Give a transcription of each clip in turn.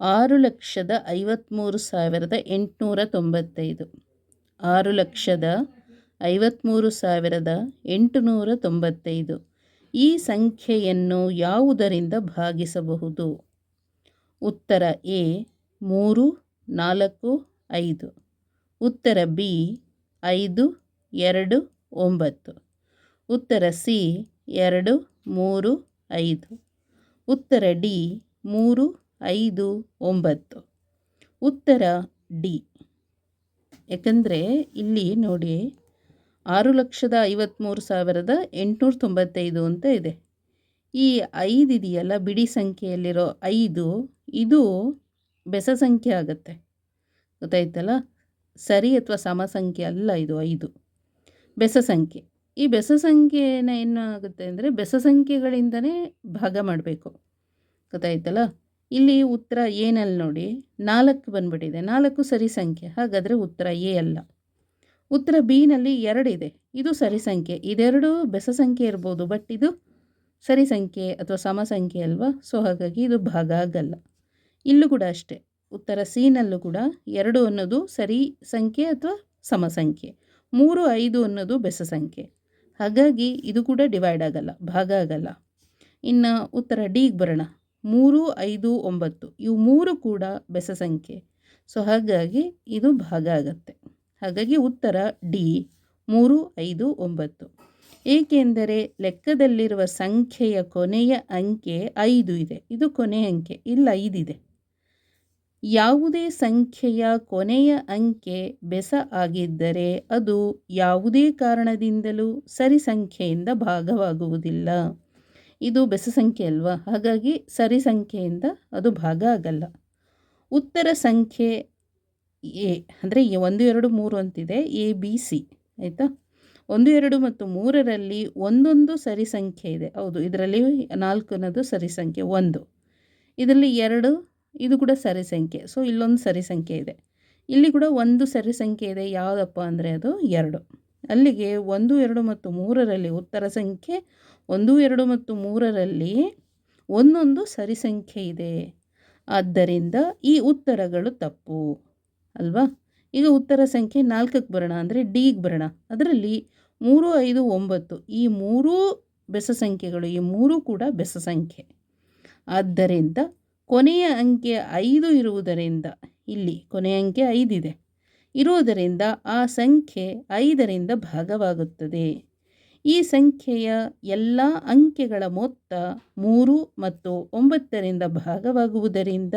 ಆರು ಲಕ್ಷದ ಐವತ್ತ್ಮೂರು ಸಾವಿರದ ಎಂಟುನೂರ ತೊಂಬತ್ತೈದು. ಆರು ಲಕ್ಷದ ಐವತ್ತ್ಮೂರು ಸಾವಿರದ ಎಂಟುನೂರ ತೊಂಬತ್ತೈದು. ಈ ಸಂಖ್ಯೆಯನ್ನು ಯಾವುದರಿಂದ ಭಾಗಿಸಬಹುದು? ಉತ್ತರ ಎ, ಮೂರು, ನಾಲ್ಕು, ಐದು. ಉತ್ತರ ಬಿ, ಐದು, ಎರಡು, ಒಂಬತ್ತು. ಉತ್ತರ ಸಿ, ಎರಡು, ಮೂರು, ಐದು. ಉತ್ತರ ಡಿ, ಮೂರು ಐದು, ಒಂಬತ್ತು. ಉತ್ತರ ಡಿ. ಯಾಕಂದರೆ ಇಲ್ಲಿ ನೋಡಿ ಆರು ಲಕ್ಷದ ಐವತ್ತ್ಮೂರು ಸಾವಿರದ ಎಂಟುನೂರ ತೊಂಬತ್ತೈದು ಅಂತ ಇದೆ. ಈ ಐದು ಇದೆಯಲ್ಲ, ಬಿಡಿ ಸಂಖ್ಯೆಯಲ್ಲಿರೋ ಐದು, ಇದು ಬೆಸ ಸಂಖ್ಯೆ ಆಗುತ್ತೆ. ಗೊತ್ತಾಯ್ತಲ್ಲ? ಸರಿ ಅಥವಾ ಸಮ ಸಂಖ್ಯೆ ಅಲ್ಲ ಇದು ಐದು. ಬೆಸ ಸಂಖ್ಯೆ. ಈ ಬೆಸ ಸಂಖ್ಯೆನ ಏನಾಗುತ್ತೆ ಅಂದರೆ ಬೆಸ ಸಂಖ್ಯೆಗಳಿಂದನೇ ಭಾಗ ಮಾಡಬೇಕು. ಗೊತ್ತಾಯ್ತಲ್ಲ? ಇಲ್ಲಿ ಉತ್ತರ ಏನಲ್ಲಿ ನೋಡಿ, ನಾಲ್ಕು ಬಂದ್ಬಿಟ್ಟಿದೆ. ನಾಲ್ಕು ಸರಿ ಸಂಖ್ಯೆ, ಹಾಗಾದರೆ ಉತ್ತರ ಎ ಅಲ್ಲ. ಉತ್ತರ ಬಿನಲ್ಲಿ ಎರಡಿದೆ ಇದು. ಸರಿ ಸಂಖ್ಯೆ. ಇದೆರಡು ಬೆಸ ಸಂಖ್ಯೆ ಇರ್ಬೋದು ಬಟ್ ಇದು ಸರಿ ಸಂಖ್ಯೆ ಅಥವಾ ಸಮ ಸಂಖ್ಯೆ ಅಲ್ವಾ? ಸೊ ಹಾಗಾಗಿ ಇದು ಭಾಗ ಆಗಲ್ಲ. ಇಲ್ಲೂ ಕೂಡ ಅಷ್ಟೇ. ಉತ್ತರ ಸಿನಲ್ಲೂ ಕೂಡ ಎರಡು ಅನ್ನೋದು ಸರಿ ಸಂಖ್ಯೆ ಅಥವಾ ಸಮ ಸಂಖ್ಯೆ. ಮೂರು, ಐದು ಅನ್ನೋದು ಬೆಸ ಸಂಖ್ಯೆ. ಹಾಗಾಗಿ ಇದು ಕೂಡ ಡಿವೈಡ್ ಆಗಲ್ಲ, ಭಾಗ ಆಗಲ್ಲ. ಇನ್ನು ಉತ್ತರ ಡಿಗೆ ಬರೋಣ. ಮೂರು ಐದು ಒಂಬತ್ತು. ಇವು ಮೂರು ಕೂಡ ಬೆಸ ಸಂಖ್ಯೆ. ಸೊ ಹಾಗಾಗಿ ಇದು ಭಾಗ ಆಗತ್ತೆ. ಹಾಗಾಗಿ ಉತ್ತರ ಡಿ, ಮೂರು ಐದು ಒಂಬತ್ತು. ಏಕೆಂದರೆ ಲೆಕ್ಕದಲ್ಲಿರುವ ಸಂಖ್ಯೆಯ ಕೊನೆಯ ಅಂಕೆ ಐದು ಇದೆ. ಇದು ಕೊನೆಯ ಅಂಕೆ, ಇಲ್ಲ ಐದಿದೆ. ಯಾವುದೇ ಸಂಖ್ಯೆಯ ಕೊನೆಯ ಅಂಕೆ ಬೆಸ ಆಗಿದ್ದರೆ ಅದು ಯಾವುದೇ ಕಾರಣದಿಂದಲೂ ಸರಿ ಸಂಖ್ಯೆಯಿಂದ ಭಾಗವಾಗುವುದಿಲ್ಲ. ಇದು ಬೆಸ ಸಂಖ್ಯೆ ಅಲ್ವಾ? ಹಾಗಾಗಿ ಸರಿ ಸಂಖ್ಯೆಯಿಂದ ಅದು ಭಾಗ ಆಗಲ್ಲ. ಉತ್ತರ ಸಂಖ್ಯೆ ಎ, ಅಂದರೆ ಒಂದು, ಎರಡು, ಮೂರು ಅಂತಿದೆ. ಎ, ಬಿ, ಸಿ, ಆಯಿತಾ? ಒಂದು, ಎರಡು ಮತ್ತು ಮೂರರಲ್ಲಿ ಒಂದೊಂದು ಸರಿ ಸಂಖ್ಯೆ ಇದೆ. ಹೌದು, ಇದರಲ್ಲಿ ನಾಲ್ಕನದು ಸರಿ ಸಂಖ್ಯೆ ಒಂದು. ಇದರಲ್ಲಿ ಎರಡು, ಇದು ಕೂಡ ಸರಿ ಸಂಖ್ಯೆ. ಸೊ ಇಲ್ಲೊಂದು ಸರಿ ಸಂಖ್ಯೆ ಇದೆ. ಇಲ್ಲಿ ಕೂಡ ಒಂದು ಸರಿ ಸಂಖ್ಯೆ ಇದೆ. ಯಾವುದಪ್ಪ ಅಂದರೆ ಅದು ಎರಡು. ಅಲ್ಲಿಗೆ ಒಂದು, ಎರಡು ಮತ್ತು ಮೂರರಲ್ಲಿ ಉತ್ತರ ಸಂಖ್ಯೆ, ಒಂದು, ಎರಡು ಮತ್ತು ಮೂರರಲ್ಲಿ ಒಂದೊಂದು ಸರಿ ಸಂಖ್ಯೆ ಇದೆ. ಆದ್ದರಿಂದ ಈ ಉತ್ತರಗಳು ತಪ್ಪು, ಅಲ್ವಾ? ಈಗ ಉತ್ತರ ಸಂಖ್ಯೆ ನಾಲ್ಕಕ್ಕೆ ಬರೋಣ ಅಂದರೆ ಡಿಗೆ ಬರೋಣ. ಅದರಲ್ಲಿ ಮೂರು, ಐದು, ಒಂಬತ್ತು, ಈ ಮೂರೂ ಬೆಸ ಸಂಖ್ಯೆಗಳು, ಈ ಮೂರೂ ಕೂಡ ಬೆಸ ಸಂಖ್ಯೆ. ಆದ್ದರಿಂದ ಕೊನೆಯ ಅಂಕೆ ಐದು ಇರುವುದರಿಂದ, ಇಲ್ಲಿ ಕೊನೆಯ ಅಂಕೆ ಐದಿದೆ. ಇರುವುದರಿಂದ ಆ ಸಂಖ್ಯೆ ಐದರಿಂದ ಭಾಗವಾಗುತ್ತದೆ. ಈ ಸಂಖ್ಯೆಯ ಎಲ್ಲ ಅಂಕೆಗಳ ಮೊತ್ತ ಮೂರು ಮತ್ತು ಒಂಬತ್ತರಿಂದ ಭಾಗವಾಗುವುದರಿಂದ,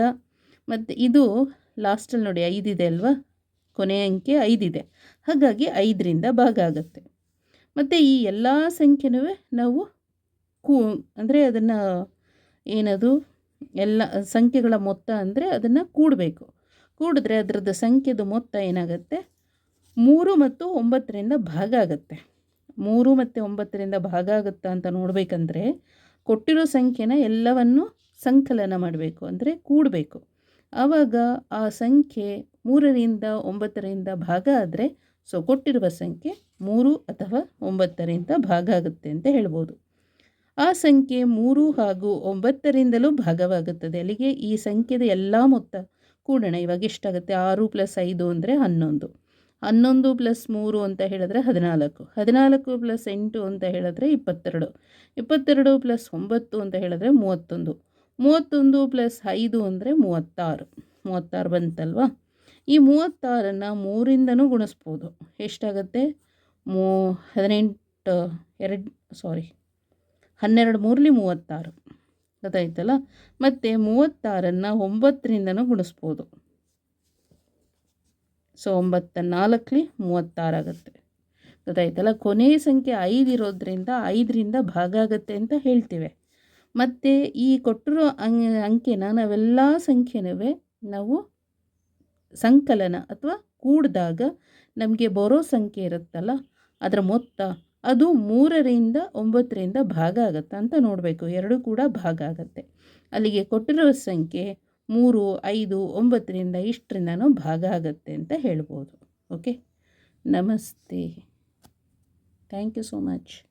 ಮತ್ತು ಇದು ಲಾಸ್ಟಲ್ಲಿ ನೋಡಿ ಐದಿದೆ ಅಲ್ವಾ? ಕೊನೆಯ ಅಂಕೆ ಐದಿದೆ. ಹಾಗಾಗಿ ಐದರಿಂದ ಭಾಗ ಆಗುತ್ತೆ. ಮತ್ತು ಈ ಎಲ್ಲ ಸಂಖ್ಯೆನೂ ನಾವು ಕೂ, ಅಂದರೆ ಅದನ್ನು ಏನದು, ಎಲ್ಲ, ಸಂಖ್ಯೆಗಳ ಮೊತ್ತ ಅಂದರೆ ಅದನ್ನು ಕೂಡಬೇಕು. ಕೂಡಿದ್ರೆ ಅದರದ್ದು ಸಂಖ್ಯೆದ ಮೊತ್ತ ಏನಾಗುತ್ತೆ? ಮೂರು ಮತ್ತು ಒಂಬತ್ತರಿಂದ ಭಾಗ ಆಗುತ್ತೆ. ಮೂರು ಮತ್ತು ಒಂಬತ್ತರಿಂದ ಭಾಗ ಆಗುತ್ತಾ ಅಂತ ನೋಡಬೇಕಂದ್ರೆ ಕೊಟ್ಟಿರೋ ಸಂಖ್ಯೆನ ಎಲ್ಲವನ್ನು ಸಂಕಲನ ಮಾಡಬೇಕು, ಅಂದರೆ ಕೂಡಬೇಕು. ಆವಾಗ ಆ ಸಂಖ್ಯೆ ಮೂರರಿಂದ ಒಂಬತ್ತರಿಂದ ಭಾಗ ಆದರೆ, ಸೊ ಕೊಟ್ಟಿರುವ ಸಂಖ್ಯೆ ಮೂರು ಅಥವಾ ಒಂಬತ್ತರಿಂದ ಭಾಗ ಆಗುತ್ತೆ ಅಂತ ಹೇಳ್ಬೋದು. ಆ ಸಂಖ್ಯೆ ಮೂರು ಹಾಗೂ ಒಂಬತ್ತರಿಂದಲೂ ಭಾಗವಾಗುತ್ತದೆ. ಅಲ್ಲಿಗೆ ಈ ಸಂಖ್ಯೆದ ಎಲ್ಲ ಮೊತ್ತ ಕೂಡೋಣ. ಇವಾಗ ಎಷ್ಟಾಗುತ್ತೆ? ಆರು ಪ್ಲಸ್ ಐದು ಅಂದರೆ ಹನ್ನೊಂದು. ಹನ್ನೊಂದು ಪ್ಲಸ್ ಮೂರು ಅಂತ ಹೇಳಿದ್ರೆ ಹದಿನಾಲ್ಕು. ಹದಿನಾಲ್ಕು ಪ್ಲಸ್ ಎಂಟು ಅಂತ ಹೇಳಿದ್ರೆ ಇಪ್ಪತ್ತೆರಡು. ಇಪ್ಪತ್ತೆರಡು ಪ್ಲಸ್ ಒಂಬತ್ತು ಅಂತ ಹೇಳಿದ್ರೆ ಮೂವತ್ತೊಂದು. ಮೂವತ್ತೊಂದು ಪ್ಲಸ್ ಐದು ಅಂದರೆ ಮೂವತ್ತಾರು. ಮೂವತ್ತಾರು ಬಂತಲ್ವಾ? ಈ ಮೂವತ್ತಾರನ್ನು ಮೂರಿಂದನೂ ಗುಣಿಸ್ಬೋದು. ಎಷ್ಟಾಗುತ್ತೆ? ಮೂ, ಹದಿನೆಂಟು, ಎರಡು ಸಾರಿ ಹನ್ನೆರಡು ಮೂರಲಿ ಮೂವತ್ತಾರು. ಗೊತ್ತಾಯ್ತಲ್ಲ? ಮತ್ತು ಮೂವತ್ತಾರನ್ನು ಒಂಬತ್ತರಿಂದನೂ ಗುಣಿಸ್ಬೋದು. ಸೊ ಒಂಬತ್ತ ನಾಲ್ಕಲಿ ಮೂವತ್ತಾರಾಗತ್ತೆ ಗೊತ್ತಾಯ್ತಲ್ಲ? ಕೊನೆಯ ಸಂಖ್ಯೆ ಐದು ಇರೋದ್ರಿಂದ ಐದರಿಂದ ಭಾಗ ಆಗುತ್ತೆ ಅಂತ ಹೇಳ್ತೇವೆ. ಮತ್ತು ಈ ಕೊಟ್ಟಿರೋ ಅಂಕೆನ ನಾವೆಲ್ಲ ಸಂಖ್ಯೆನೂ ನಾವು ಸಂಕಲನ ಅಥವಾ ಕೂಡಿದಾಗ ನಮಗೆ ಬರೋ ಸಂಖ್ಯೆ ಇರುತ್ತಲ್ಲ, ಅದರ ಮೊತ್ತ ಅದು ಮೂರರಿಂದ ಒಂಬತ್ತರಿಂದ ಭಾಗ ಆಗುತ್ತೆ ಅಂತ ನೋಡಬೇಕು. ಎರಡು ಕೂಡ ಭಾಗ ಆಗುತ್ತೆ. ಅಲ್ಲಿಗೆ ಕೊಟ್ಟಿರೋ ಸಂಖ್ಯೆ ಮೂರು, ಐದು, ಒಂಬತ್ತರಿಂದ ಇಷ್ಟರಿಂದನೂ ಭಾಗ ಆಗುತ್ತೆ ಅಂತ ಹೇಳ್ಬೋದು. ಓಕೆ? ನಮಸ್ತೆ. Thank you so much.